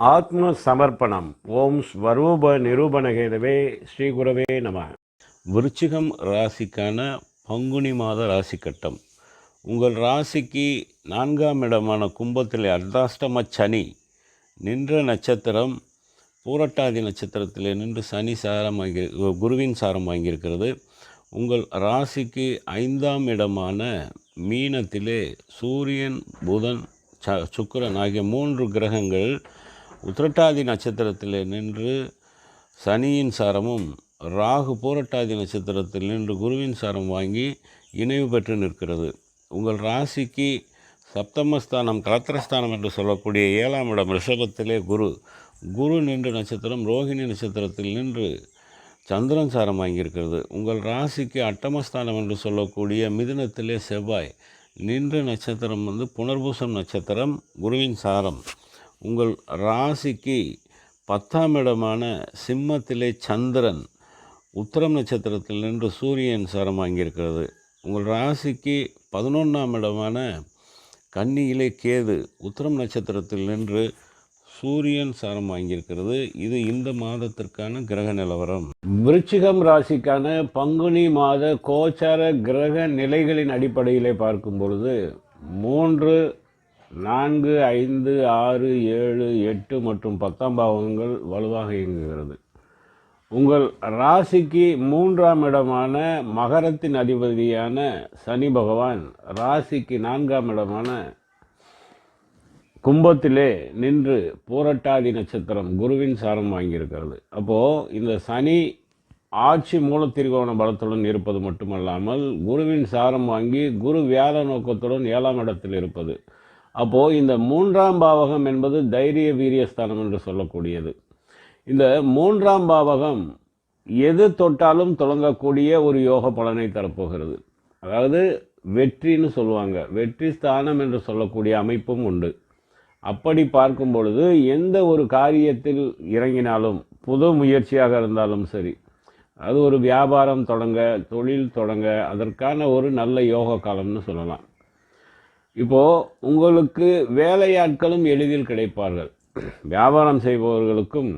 ஆத்ம சமர்ப்பணம் ஓம் ஸ்வரூப நிரூபணகேதவே ஸ்ரீ குரவே நம. விருச்சிகம் ராசிக்கான பங்குனி மாத ராசி கட்டம் உங்கள் ராசிக்கு நான்காம் இடமான கும்பத்தில் அர்த்தாஷ்டம சனி நின்ற நட்சத்திரம் பூரட்டாதி நட்சத்திரத்தில் நின்று சனி சாரம் வாங்கி குருவின் சாரம் வாங்கியிருக்கிறது. உங்கள் ராசிக்கு ஐந்தாம் இடமான மீனத்திலே சூரியன் புதன் ச சுக்கரன் ஆகிய மூன்று கிரகங்கள் உத்திரட்டாதி நட்சத்திரத்தில் நின்று சனியின் சாரமும் ராகு பூரட்டாதி நட்சத்திரத்தில் நின்று குருவின் சாரம் வாங்கி இணைவு பெற்று நிற்கிறது. உங்கள் ராசிக்கு சப்தமஸ்தானம் கலத்திரஸ்தானம் என்று சொல்லக்கூடிய ஏழாம் இடம் ரிஷபத்திலே குரு. குரு நின்று நட்சத்திரம் ரோஹிணி நட்சத்திரத்தில் நின்று சந்திரன் சாரம் வாங்கியிருக்கிறது. உங்கள் ராசிக்கு அட்டமஸ்தானம் என்று சொல்லக்கூடிய மிதுனத்திலே செவ்வாய். நின்று நட்சத்திரம் வந்து புனர்பூசம் நட்சத்திரம் குருவின் சாரம். உங்கள் ராசிக்கு பத்தாம் இடமான சிம்மத்திலே சந்திரன் உத்தரம் நட்சத்திரத்தில் நின்று சூரியன் சாரம் வாங்கியிருக்கிறது. உங்கள் ராசிக்கு பதினொன்றாம் இடமான கன்னியிலே கேது உத்தரம் நட்சத்திரத்தில் நின்று சூரியன் சாரம் வாங்கியிருக்கிறது. இது இந்த மாதத்திற்கான கிரக நிலவரம். விருச்சிகம் ராசிக்கான பங்குனி மாத கோச்சார கிரக நிலைகளின் அடிப்படையிலே பார்க்கும் பொழுது மூன்று நான்கு ஐந்து ஆறு ஏழு எட்டு மற்றும் பத்தாம் பாவங்கள் வலுவாக இயங்குகிறது. உங்கள் ராசிக்கு மூன்றாம் இடமான மகரத்தின் அதிபதியான சனி பகவான் ராசிக்கு நான்காம் இடமான கும்பத்திலே நின்று பூரட்டாதி நட்சத்திரம் குருவின் சாரம் வாங்கியிருக்கிறது. அப்போது இந்த சனி ஆட்சி மூலத்திரிகோண பலத்துடன் இருப்பது மட்டுமல்லாமல் குருவின் சாரம் வாங்கி குரு வியாழ நோக்கத்துடன் ஏழாம் இடத்தில் இருப்பது. அப்போது இந்த மூன்றாம் பாவகம் என்பது தைரிய வீரியஸ்தானம் என்று சொல்லக்கூடியது. இந்த மூன்றாம் பாவகம் எது தொட்டாலும் தொடங்கக்கூடிய ஒரு யோக பலனை தரப்போகிறது. அதாவது வெற்றின்னு சொல்லுவாங்க. வெற்றி ஸ்தானம் என்று சொல்லக்கூடிய அமைப்பும் உண்டு. அப்படி பார்க்கும் பொழுது எந்த ஒரு காரியத்தில் இறங்கினாலும் புது முயற்சியாக இருந்தாலும் சரி அது ஒரு வியாபாரம் தொடங்க தொழில் தொடங்க அதற்கான ஒரு நல்ல யோக காலம்னு சொல்லலாம். இப்போது உங்களுக்கு வேலையாட்களும் எளிதில் கிடைப்பார்கள். வியாபாரம் செய்பவர்களுக்கும்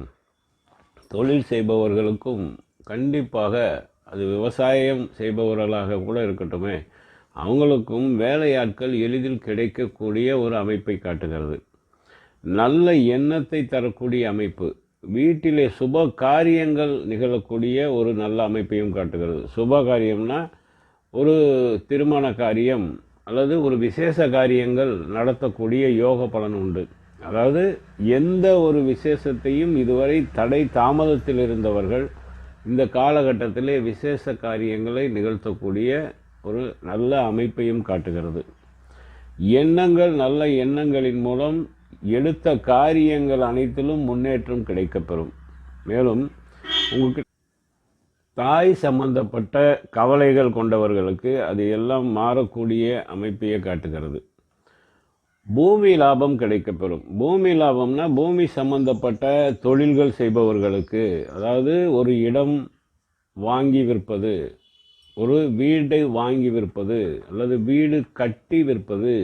தொழில் செய்பவர்களுக்கும் கண்டிப்பாக அது விவசாயம் செய்பவர்களாக கூட இருக்கட்டுமே அவங்களுக்கும் வேலையாட்கள் எளிதில் கிடைக்கக்கூடிய ஒரு அமைப்பை காட்டுகிறது. நல்ல எண்ணத்தை தரக்கூடிய அமைப்பு வீட்டிலே சுப காரியங்கள் நிகழக்கூடிய ஒரு நல்ல அமைப்பையும் காட்டுகிறது. சுப காரியம்னா ஒரு திருமண காரியம் அல்லது ஒரு விசேஷ காரியங்கள் நடத்தக்கூடிய யோக பலன் உண்டு. அதாவது எந்த ஒரு விசேஷத்தையும் இதுவரை தடை தாமதத்தில் இருந்தவர்கள் இந்த காலகட்டத்திலே விசேஷ காரியங்களை நிகழ்த்தக்கூடிய ஒரு நல்ல அமைப்பையும் காட்டுகிறது. எண்ணங்கள் நல்ல எண்ணங்களின் மூலம் எடுத்த காரியங்கள் அனைத்திலும் முன்னேற்றம் கிடைக்கப்பெறும். மேலும் உங்களுக்கு தாய் சம்பந்தப்பட்ட கவலைகள் கொண்டவர்களுக்கு அது எல்லாம் மாறக்கூடிய அமைப்பையே காட்டுகிறது. பூமி லாபம் கிடைக்கப்பெறும். பூமி லாபம்னா பூமி சம்பந்தப்பட்ட தொழில்கள் செய்பவர்களுக்கு அதாவது ஒரு இடம் வாங்கி விற்பது ஒரு வீட்டை வாங்கி விற்பது அல்லது வீடு கட்டி விற்பது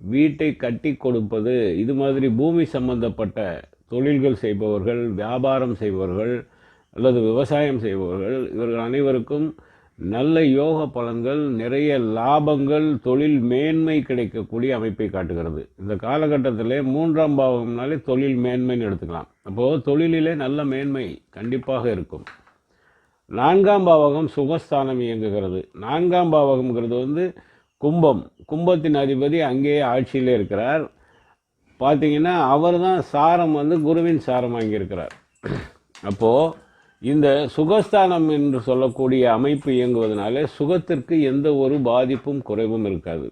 வீட்டை கட்டி கொடுப்பது இது மாதிரி பூமி சம்பந்தப்பட்ட தொழில்கள் செய்பவர்கள் வியாபாரம் செய்பவர்கள் அல்லது விவசாயம் செய்பவர்கள் இவர்கள் அனைவருக்கும் நல்ல யோக பலன்கள் நிறைய லாபங்கள் தொழில் மேன்மை கிடைக்கக்கூடிய அமைப்பை காட்டுகிறது. இந்த காலகட்டத்தில் மூன்றாம் பாவம்னாலே தொழில் மேன்மைன்னு எடுத்துக்கலாம். அப்போது தொழிலிலே நல்ல மேன்மை கண்டிப்பாக இருக்கும். நான்காம் பாவகம் சுகஸ்தானம் இயங்குகிறது. நான்காம் பாவகம்ங்கிறது வந்து கும்பம். கும்பத்தின் அதிபதி அங்கேயே ஆட்சியில் இருக்கிறார். பார்த்தீங்கன்னா அவர் தான் சாரம் வந்து குருவின் சாரம் வாங்கியிருக்கிறார். அப்போது இந்த சுகஸ்தானம் என்று சொல்லக்கூடிய அமைப்பு இயங்குவதனாலே சுகத்திற்கு எந்த ஒரு பாதிப்பும் குறைவும் இருக்காது.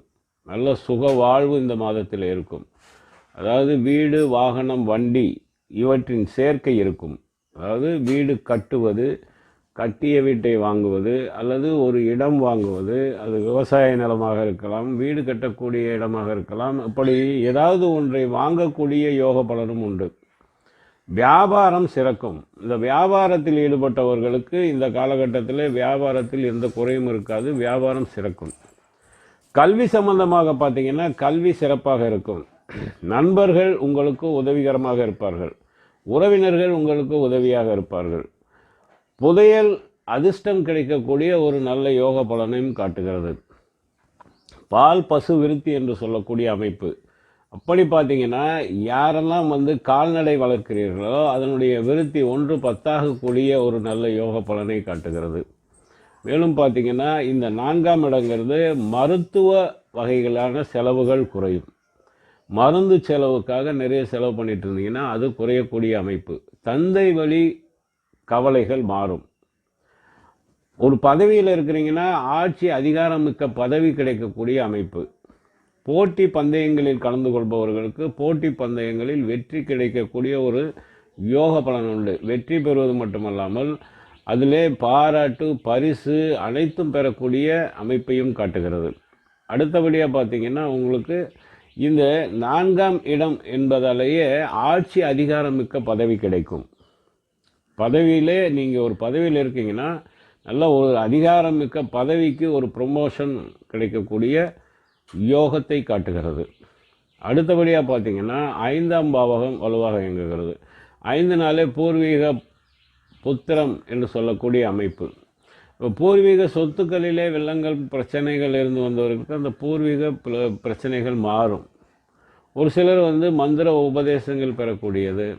நல்ல சுக வாழ்வு இந்த மாதத்தில் இருக்கும். அதாவது வீடு வாகனம் வண்டி இவற்றின் சேர்க்கை இருக்கும். அதாவது வீடு கட்டுவது கட்டிய வீட்டை வாங்குவது அல்லது ஒரு இடம் வாங்குவது அது விவசாய நிலமாக இருக்கலாம் வீடு கட்டக்கூடிய இடமாக இருக்கலாம். அப்படி ஏதாவது ஒன்றை வாங்கக்கூடிய யோக பலனும் உண்டு. வியாபாரம் சிறக்கும். இந்த வியாபாரத்தில் ஈடுபட்டவர்களுக்கு இந்த காலகட்டத்தில் வியாபாரத்தில் எந்த குறையும் இருக்காது வியாபாரம் சிறக்கும். கல்வி சம்பந்தமாக பார்த்தீங்கன்னா கல்வி சிறப்பாக இருக்கும். நண்பர்கள் உங்களுக்கு உதவிகரமாக இருப்பார்கள். உறவினர்கள் உங்களுக்கு உதவியாக இருப்பார்கள். புதையல் அதிர்ஷ்டம் கிடைக்கக்கூடிய ஒரு நல்ல யோக பலனையும் காட்டுகிறது. பால் பசு விருத்தி என்று சொல்லக்கூடிய அமைப்பு. அப்படி பார்த்தீங்கன்னா யாரெல்லாம் வந்து கால்நடை வளர்க்கிறீர்களோ அதனுடைய விருத்தி ஒன்று பத்தாகக்கூடிய ஒரு நல்ல யோக பலனை காட்டுகிறது. மேலும் பார்த்தீங்கன்னா இந்த நான்காம் இடங்கிறது மருத்துவ வகைகளான செலவுகள் குறையும். மருந்து செலவுக்காக நிறைய செலவு பண்ணிட்டு இருந்தீங்கன்னா அது குறையக்கூடிய அமைப்பு. தந்தை வழி கவலைகள் மாறும். ஒரு பதவியில் இருக்கிறீங்கன்னா ஆட்சி அதிகாரமிக்க பதவி கிடைக்கக்கூடிய அமைப்பு. போட்டி பந்தயங்களில் கலந்து கொள்பவர்களுக்கு போட்டி பந்தயங்களில் வெற்றி கிடைக்கக்கூடிய ஒரு யோக பலன் உண்டு. வெற்றி பெறுவது மட்டுமல்லாமல் அதிலே பாராட்டு பரிசு அனைத்தும் பெறக்கூடிய அமைப்பையும் காட்டுகிறது. அடுத்தபடியாக பார்த்தீங்கன்னா உங்களுக்கு இந்த நான்காம் இடம் என்பதாலேயே ஆட்சி அதிகாரமிக்க பதவி கிடைக்கும். பதவியிலே நீங்கள் ஒரு பதவியில் இருக்கீங்கன்னா நல்ல ஒரு அதிகாரமிக்க பதவிக்கு ஒரு ப்ரொமோஷன் கிடைக்கக்கூடிய யோகத்தை காட்டுகிறது. அடுத்தபடியாக பார்த்தீங்கன்னா ஐந்தாம் பாவகம் வலுவாக இயங்குகிறது. ஐந்து நாளே பூர்வீக புத்திரம் என்று சொல்லக்கூடிய அமைப்பு. இப்போ பூர்வீக சொத்துக்களிலே வில்லங்கள் பிரச்சனைகள் இருந்து வந்தவர்களுக்கு அந்த பூர்வீக பிரச்சனைகள் மாறும். ஒரு சிலர் வந்து மந்திர உபதேசங்கள் பெறக்கூடியது.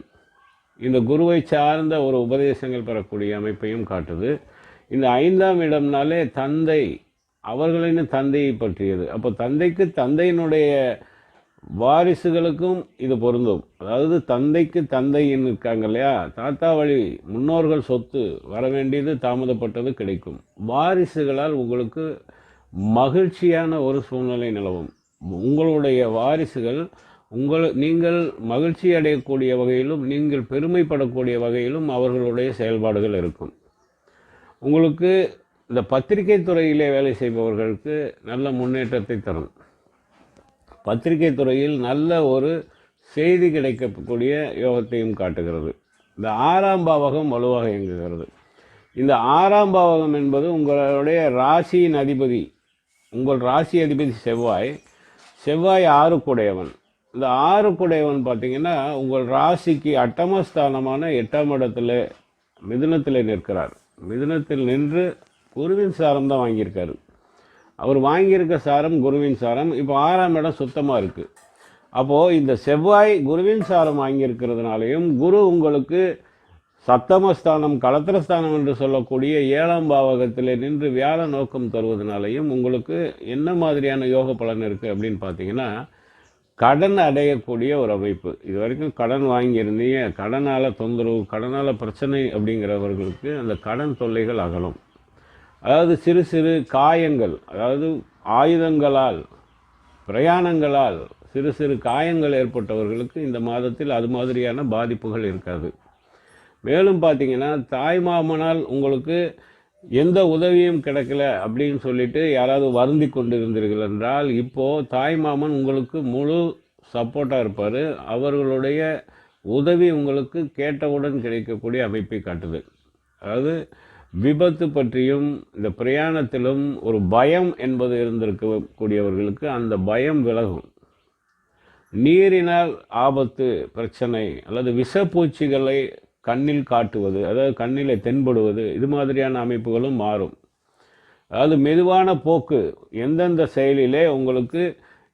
இந்த குருவை சார்ந்த ஒரு உபதேசங்கள் பெறக்கூடிய அமைப்பையும் காட்டுது. இந்த ஐந்தாம் இடம்னாலே தந்தை அவர்களின் தந்தையை பற்றியது. அப்போ தந்தைக்கு தந்தையினுடைய வாரிசுகளுக்கும் இது பொருந்தும். அதாவது தந்தைக்கு தந்தைன்னு இருக்காங்க இல்லையா? தாத்தா வழி முன்னோர்கள் சொத்து வர வேண்டியது தாமதப்பட்டது கிடைக்கும். வாரிசுகளால் உங்களுக்கு மகிழ்ச்சியான ஒரு சூழ்நிலை நிலவும். உங்களுடைய வாரிசுகள் உங்கள் நீங்கள் மகிழ்ச்சி அடையக்கூடிய வகையிலும் நீங்கள் பெருமைப்படக்கூடிய வகையிலும் அவர்களுடைய செயல்பாடுகள் இருக்கும். உங்களுக்கு இந்த பத்திரிகை துறையிலே வேலை செய்பவர்களுக்கு நல்ல முன்னேற்றத்தை தரும். பத்திரிகை துறையில் நல்ல ஒரு செய்தி கிடைக்கக்கூடிய யோகத்தையும் காட்டுகிறது. இந்த ஆறாம் பாவகம் வலுவாக இயங்குகிறது. இந்த ஆறாம் பாவகம் என்பது உங்களுடைய ராசியின் அதிபதி உங்கள் ராசி அதிபதி செவ்வாய் செவ்வாய் ஆறுக்குடையவன். இந்த ஆறுக்குடையவன் பார்த்தீங்கன்னா உங்கள் ராசிக்கு அட்டமஸ்தானமான எட்டாம் இடத்துல மிதுனத்தில் நிற்கிறார். மிதுனத்தில் நின்று குருவின் சாரம் தான் வாங்கியிருக்காரு. அவர் வாங்கியிருக்க சாரம் குருவின் சாரம். இப்போ ஆறாம் இடம் சுத்தமாக இருக்குது அப்போது இந்த செவ்வாய் குருவின் சாரம் வாங்கியிருக்கிறதுனாலையும் குரு உங்களுக்கு சத்தமஸ்தானம் கலத்திரஸ்தானம் என்று சொல்லக்கூடிய ஏழாம் பாவகத்தில் நின்று வியாழ நோக்கம் தருவதனாலையும் உங்களுக்கு என்ன மாதிரியான யோக பலன் இருக்குது அப்படின்னு பார்த்தீங்கன்னா கடன் அடையக்கூடிய ஒரு அமைப்பு. இது வரைக்கும் கடன் வாங்கியிருந்தீங்க. கடனால் தொந்தரவு கடனால் பிரச்சனை அப்படிங்கிறவர்களுக்கு அந்த கடன் தொல்லைகள் அகலும். அதாவது சிறு சிறு காயங்கள் அதாவது ஆயுதங்களால் பிரயாணங்களால் சிறு சிறு காயங்கள் ஏற்பட்டவர்களுக்கு இந்த மாதத்தில் அது மாதிரியான பாதிப்புகள் இருக்காது. மேலும் பார்த்தீங்கன்னா தாய் மாமனால் உங்களுக்கு எந்த உதவியும் கிடைக்கல அப்படின்னு சொல்லிட்டு யாராவது வருந்தி கொண்டிருந்தீர்கள் என்றால் இப்போது தாய் மாமன் உங்களுக்கு முழு சப்போர்ட்டாக இருப்பார். அவர்களுடைய உதவி உங்களுக்கு கேட்டவுடன் கிடைக்கக்கூடிய அமைப்பை காட்டுது. அதாவது விபத்து பற்றியும் இந்த பிரயாணத்திலும் ஒரு பயம் என்பது இருந்திருக்கக்கூடியவர்களுக்கு அந்த பயம் விலகும். நீரினால் ஆபத்து பிரச்சனை அல்லது விஷப்பூச்சிகளை கண்ணில் காட்டுவது அதாவது கண்ணிலே தென்படுவது இது மாதிரியான அமைப்புகளும் மாறும். அதாவது மெதுவான போக்கு எந்தெந்த செயலிலே உங்களுக்கு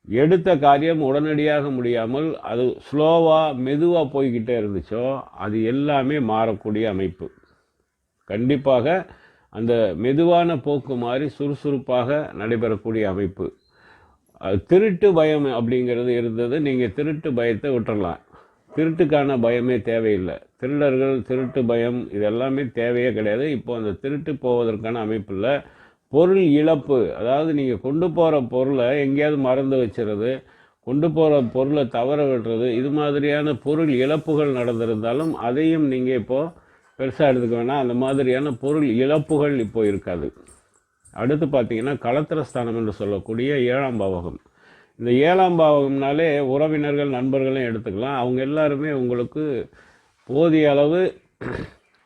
எடுத்த காரியம் உடனடியாக முடியாமல் அது ஸ்லோவாக மெதுவாக போய்கிட்டே இருந்துச்சோ அது எல்லாமே மாறக்கூடிய அமைப்பு. கண்டிப்பாக அந்த மெதுவான போக்கு மாதிரி சுறுசுறுப்பாக நடைபெறக்கூடிய அமைப்பு. அது திருட்டு பயம் அப்படிங்கிறது இருந்தது. நீங்கள் திருட்டு பயத்தை விட்டுறலாம். திருட்டுக்கான பயமே தேவையில்லை. திருடர்கள் திருட்டு பயம் இதெல்லாமே தேவையே கிடையாது. இப்போ அந்த திருட்டு போவதற்கான அமைப்பில் பொருள் இழப்பு அதாவது நீங்கள் கொண்டு போகிற பொருளை எங்கேயாவது மறந்து வச்சுறது கொண்டு போகிற பொருளை தவற விடுறது இது மாதிரியான பொருள் இழப்புகள் நடந்திருந்தாலும் அதையும் நீங்கள் இப்போது பெருசாக எடுத்துக்க வேணாம் அந்த மாதிரியான பொருள் இழப்புகள் இப்போ இருக்காது. அடுத்து பார்த்தீங்கன்னா களத்திரஸ்தானம் என்று சொல்லக்கூடிய ஏழாம் பாவகம். இந்த ஏழாம் பாவகம்னாலே உறவினர்கள் நண்பர்களும் எடுத்துக்கலாம். அவங்க எல்லாருமே உங்களுக்கு போதிய அளவு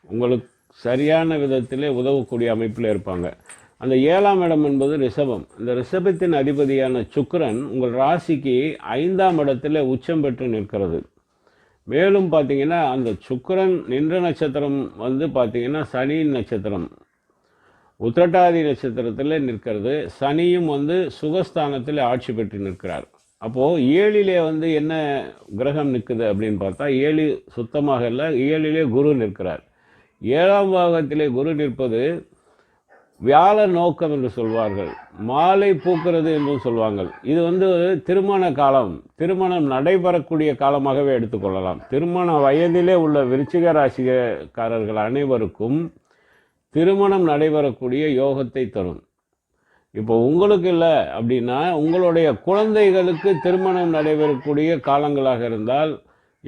உங்களுக்கு சரியான விதத்திலே உதவக்கூடிய அமைப்பில் இருப்பாங்க. அந்த ஏழாம் இடம் என்பது ரிஷபம். இந்த ரிஷபத்தின் அதிபதியான சுக்கரன் உங்கள் ராசிக்கு ஐந்தாம் இடத்துல உச்சம் பெற்று நிற்கிறது. மேலும் பார்த்தீங்கன்னா அந்த சுக்கரன் நின்ற நட்சத்திரம் வந்து பார்த்தீங்கன்னா சனி நட்சத்திரம். உத்திரட்டாதி நட்சத்திரத்தில் நிற்கிறது. சனியும் வந்து சுகஸ்தானத்தில் ஆட்சி பெற்று நிற்கிறார். அப்போது ஏழிலே வந்து என்ன கிரகம் நிற்குது அப்படின்னு பார்த்தா ஏழு சுத்தமாக இல்லை ஏழிலே குரு நிற்கிறார். ஏழாம் பாகத்திலே குரு நிற்பது வியாழ நோக்கம் என்று சொல்வார்கள். மாலை பூக்கிறது என்றும் சொல்வாங்க இது வந்து திருமண காலம். திருமணம் நடைபெறக்கூடிய காலமாகவே எடுத்துக்கொள்ளலாம் திருமண வயதிலே உள்ள விருச்சிக ராசிக்காரர்கள் அனைவருக்கும் திருமணம் நடைபெறக்கூடிய யோகத்தை தரும். இப்போ உங்களுக்கு இல்லை அப்படின்னா உங்களுடைய குழந்தைகளுக்கு திருமணம் நடைபெறக்கூடிய காலங்களாக இருந்தால்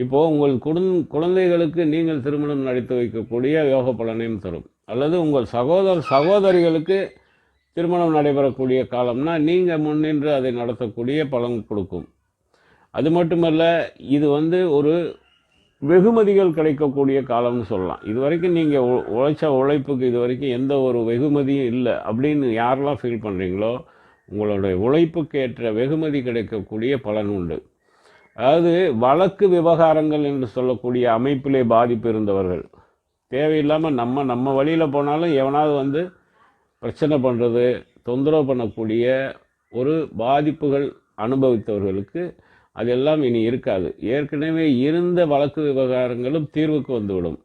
இப்போது உங்கள் குடும் குழந்தைகளுக்கு நீங்கள் திருமணம் நடத்தி வைக்கக்கூடிய யோக பலனையும் தரும். அல்லது உங்கள் சகோதர சகோதரிகளுக்கு திருமணம் நடைபெறக்கூடிய காலம்னா நீங்கள் முன்னின்று அதை நடத்தக்கூடிய பலன் கொடுக்கும். அது மட்டுமல்ல இது வந்து ஒரு வெகுமதிகள் கிடைக்கக்கூடிய காலம்னு சொல்லலாம். இது வரைக்கும் நீங்கள் உழைச்ச உழைப்புக்கு இது வரைக்கும் எந்த ஒரு வெகுமதியும் இல்லை அப்படின்னு யாரெல்லாம் ஃபீல் பண்ணுறீங்களோ உங்களுடைய உழைப்புக்கு ஏற்ற வெகுமதி கிடைக்கக்கூடிய பலன் உண்டு. அதாவது வழக்கு விவகாரங்கள் என்று சொல்லக்கூடிய அமைப்பிலே பாதிப்பு இருந்தவர்கள் தேவையில்லாமல் நம்ம நம்ம வழியில் போனாலும் எவனாவது வந்து பிரச்சனை பண்ணுறது தொந்தரவு பண்ணக்கூடிய ஒரு பாதிப்புகள் அனுபவித்தவர்களுக்கு அதெல்லாம் இனி இருக்காது. ஏற்கனவே இருந்த வழக்கு விவகாரங்களும் தீர்வுக்கு வந்துவிடும்.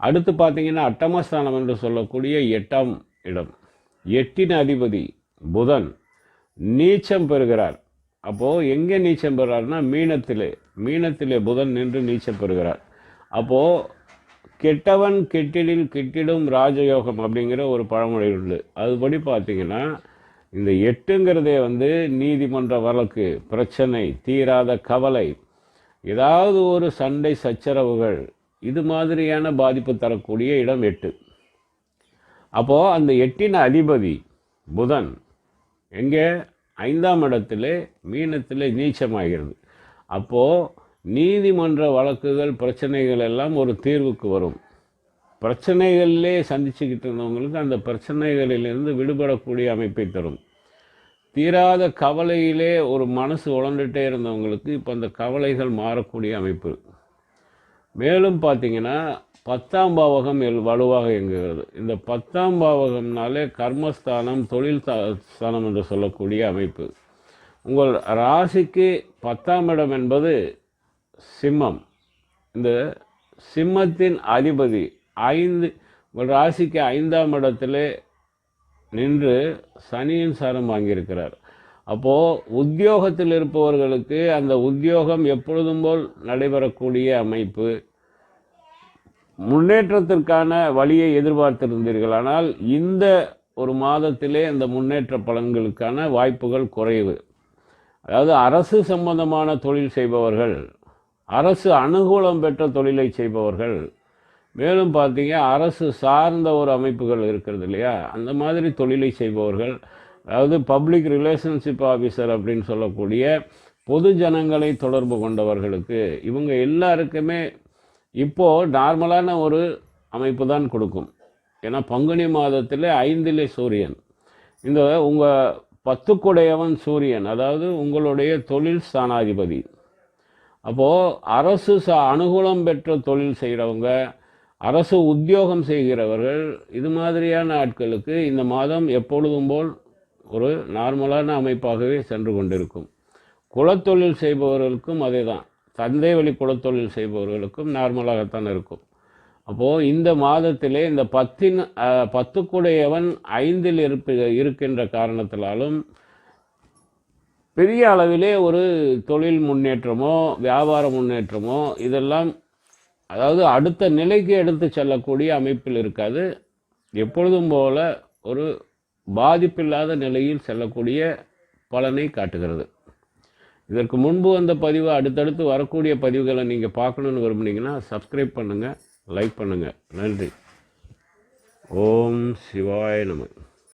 அடுத்து பார்த்தீங்கன்னா அட்டமஸ்தானம் என்று சொல்லக்கூடிய எட்டாம் இடம். எட்டின் அதிபதி புதன் நீச்சம் பெறுகிறார். அப்போது எங்கே நீச்சம் பெறுறாருன்னா மீனத்திலே மீனத்திலே புதன் நின்று நீச்சம் பெறுகிறார். அப்போது கெட்டவன் கெட்டிடில் கெட்டிடும் ராஜயோகம் அப்படிங்கிற ஒரு பழமொழி உண்டு. அதுபடி பார்த்தீங்கன்னா இந்த எட்டுங்கிறதே வந்து நீதிமன்ற வழக்கு பிரச்சனை தீராத கவலை ஏதாவது ஒரு சண்டை சச்சரவுகள் இது மாதிரியான பாதிப்பு தரக்கூடிய இடம் எட்டு. அப்போது அந்த எட்டின் அதிபதி புதன் எங்கே? ஐந்தாம் இடத்துல மீனத்தில் நீச்சமாகிறது. அப்போது நீதிமன்ற வழக்குகள் பிரச்சனைகள் எல்லாம் ஒரு தீர்வுக்கு வரும். பிரச்சனைகளிலே சந்திச்சுக்கிட்டு இருந்தவங்களுக்கு அந்த பிரச்சனைகளிலிருந்து விடுபடக்கூடிய அமைப்பை தரும். தீராத கவலையிலே ஒரு மனசு உழந்துட்டே இருந்தவங்களுக்கு இப்போ அந்த கவலைகள் மாறக்கூடிய அமைப்பு. மேலும் பார்த்தீங்கன்னா பத்தாம் பாவகம் எல் வலுவாக இயங்குகிறது. இந்த பத்தாம் பாவகம்னாலே கர்மஸ்தானம் தொழில் ஸ்தானம் என்று சொல்லக்கூடிய அமைப்பு. உங்கள் ராசிக்கு பத்தாம் இடம் என்பது சிம்மம். இந்த சிம்மத்தின் அதிபதி ஐந்து ராசிக்கு ஐந்தாம் இடத்திலே நின்று சனியின் சாரம் வாங்கியிருக்கிறார். அப்போது உத்தியோகத்தில் இருப்பவர்களுக்கு அந்த உத்தியோகம் எப்பொழுதும் போல் நடைபெறக்கூடிய அமைப்பு. முன்னேற்றத்திற்கான வழியை எதிர்பார்த்திருந்தீர்கள். ஆனால் இந்த ஒரு மாதத்திலே அந்த முன்னேற்ற பலன்களுக்கான வாய்ப்புகள் குறைவு. அதாவது அரசு சம்பந்தமான தொழில் செய்பவர்கள் அரசு அனுகூலம் பெற்ற தொழிலை செய்பவர்கள். மேலும் பார்த்தீங்க அரசு சார்ந்த ஒரு அமைப்புகள் இருக்கிறது இல்லையா? அந்த மாதிரி தொழிலை செய்பவர்கள் அதாவது பப்ளிக் ரிலேஷன்ஷிப் ஆஃபீஸர் அப்படின்னு சொல்லக்கூடிய பொது ஜனங்களை தொடர்பு கொண்டவர்களுக்கு இவங்க எல்லாருக்குமே இப்போது நார்மலான ஒரு அமைப்பு தான் கொடுக்கும். ஏன்னா பங்குனி மாதத்தில் ஐந்திலே சூரியன். இந்த உங்கள் பத்துக்குடையவன் சூரியன் அதாவது உங்களுடைய தொழில் ஸ்தானாதிபதி. அப்போது அரசு ச அனுகூலம் பெற்ற தொழில் செய்கிறவங்க அரசு உத்தியோகம் செய்கிறவர்கள் இது மாதிரியான ஆட்களுக்கு இந்த மாதம் எப்பொழுதும் போல் ஒரு நார்மலான அமைப்பாகவே சென்று கொண்டிருக்கும். குலத்தொழில் செய்பவர்களுக்கும் அதே தான் சந்தை வழி குலத்தொழில் செய்பவர்களுக்கும் நார்மலாகத்தான் இருக்கும். அப்போது இந்த மாதத்திலே இந்த பத்தின் பத்துக்குடையவன் ஐந்தில் இருப்ப இருக்கின்ற காரணத்தினாலும் பெரிய அளவிலே ஒரு தொழில் முன்னேற்றமோ வியாபார முன்னேற்றமோ இதெல்லாம் அதாவது அடுத்த நிலைக்கு எடுத்து செல்லக்கூடிய அமைப்பில் இருக்காது. எப்பொழுதும் போல ஒரு பாதிப்பில்லாத நிலையில் செல்லக்கூடிய பலனை காட்டுகிறது. இதற்கு முன்பு வந்த பதிவு அடுத்தடுத்து வரக்கூடிய பதிவுகளை நீங்கள் பார்க்கணுன்னு விரும்புனீங்கன்னா சப்ஸ்கிரைப் பண்ணுங்கள் லைக் பண்ணுங்கள் நன்றி. ஓம் சிவாய நம.